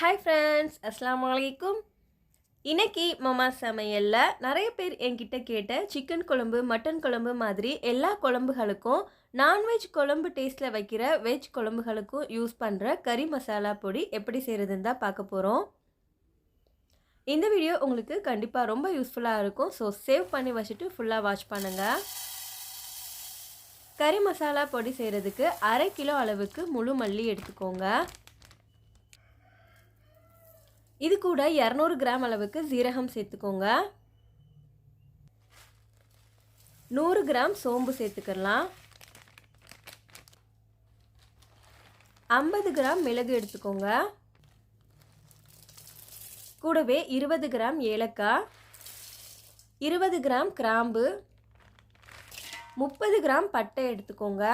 Hi friends அஸ்லாம் வலைக்கும் இன்றைக்கி மமா சமையலில் நிறைய பேர் என்கிட்ட கேட்ட சிக்கன் குழம்பு மட்டன் குழம்பு மாதிரி எல்லா குழம்புகளுக்கும் நான்வெஜ் குழம்பு டேஸ்ட்டில் வைக்கிற வெஜ் குழம்புகளுக்கும் யூஸ் பண்ணுற கறி மசாலா பொடி எப்படி செய்கிறதுன்னு தான் பார்க்க போகிறோம் இந்த வீடியோ உங்களுக்கு கண்டிப்பாக ரொம்ப யூஸ்ஃபுல்லாக இருக்கும். ஸோ சேவ் பண்ணி வச்சுட்டு ஃபுல்லாக வாட்ச் பண்ணுங்கள் கறி மசாலா பொடி செய்கிறதுக்கு அரை கிலோ அளவுக்கு முழு மல்லி எடுத்துக்கோங்க. இது கூட இரநூறு கிராம் அளவுக்கு ஜீரகம் சேர்த்துக்கோங்க. நூறு கிராம் சோம்பு சேர்த்துக்கலாம். ஐம்பது கிராம் மிளகு எடுத்துக்கோங்க. கூடவே இருபது கிராம் ஏலக்காய் இருபது கிராம் கிராம்பு முப்பது கிராம் பட்டை எடுத்துக்கோங்க.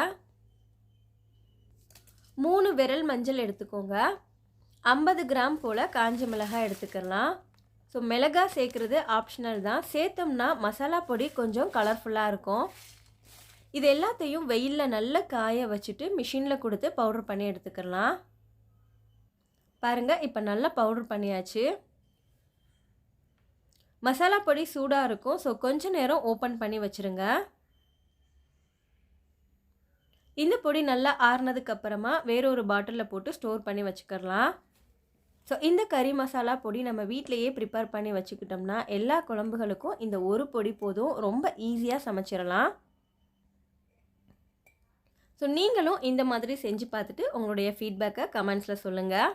மூணு விரல் மஞ்சள் எடுத்துக்கோங்க. ஐம்பது கிராம் போல் காஞ்ச மிளகாய் எடுத்துக்கலாம். ஸோ மிளகாய் சேர்க்குறது ஆப்ஷனல் தான். சேர்த்தோம்னா மசாலா பொடி கொஞ்சம் கலர்ஃபுல்லாக இருக்கும். இது எல்லாத்தையும் வெயிலில் நல்லா காய வச்சுட்டு மிஷினில் கொடுத்து பவுடர் பண்ணி எடுத்துக்கலாம். பாருங்கள் இப்போ நல்லா பவுடர் பண்ணியாச்சு. மசாலா பொடி சூடாக இருக்கும். ஸோ கொஞ்ச நேரம் ஓப்பன் பண்ணி வச்சுருங்க. இந்த பொடி நல்லா ஆறுனதுக்கப்புறமா வேறொரு பாட்டிலில் போட்டு ஸ்டோர் பண்ணி வச்சுக்கலாம். ஸோ இந்த கறி மசாலா பொடி நம்ம வீட்டிலையே ப்ரிப்பேர் பண்ணி வச்சுக்கிட்டோம்னா எல்லா குழம்புகளுக்கும் இந்த ஒரு பொடி போதும். ரொம்ப ஈஸியாக சமைச்சிடலாம். ஸோ நீங்களும் இந்த மாதிரி செஞ்சு பார்த்துட்டு உங்களுடைய ஃபீட்பேக்கை கமெண்ட்ஸில் சொல்லுங்கள்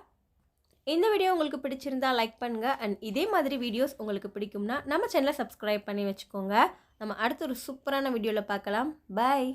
இந்த வீடியோ உங்களுக்கு பிடிச்சிருந்தா லைக் பண்ணுங்கள் அண்ட் இதே மாதிரி வீடியோஸ் உங்களுக்கு பிடிக்கும்னா நம்ம சேனலை சப்ஸ்கிரைப் பண்ணி வச்சுக்கோங்க. நம்ம அடுத்த ஒரு சூப்பரான வீடியோவில் பார்க்கலாம். பாய்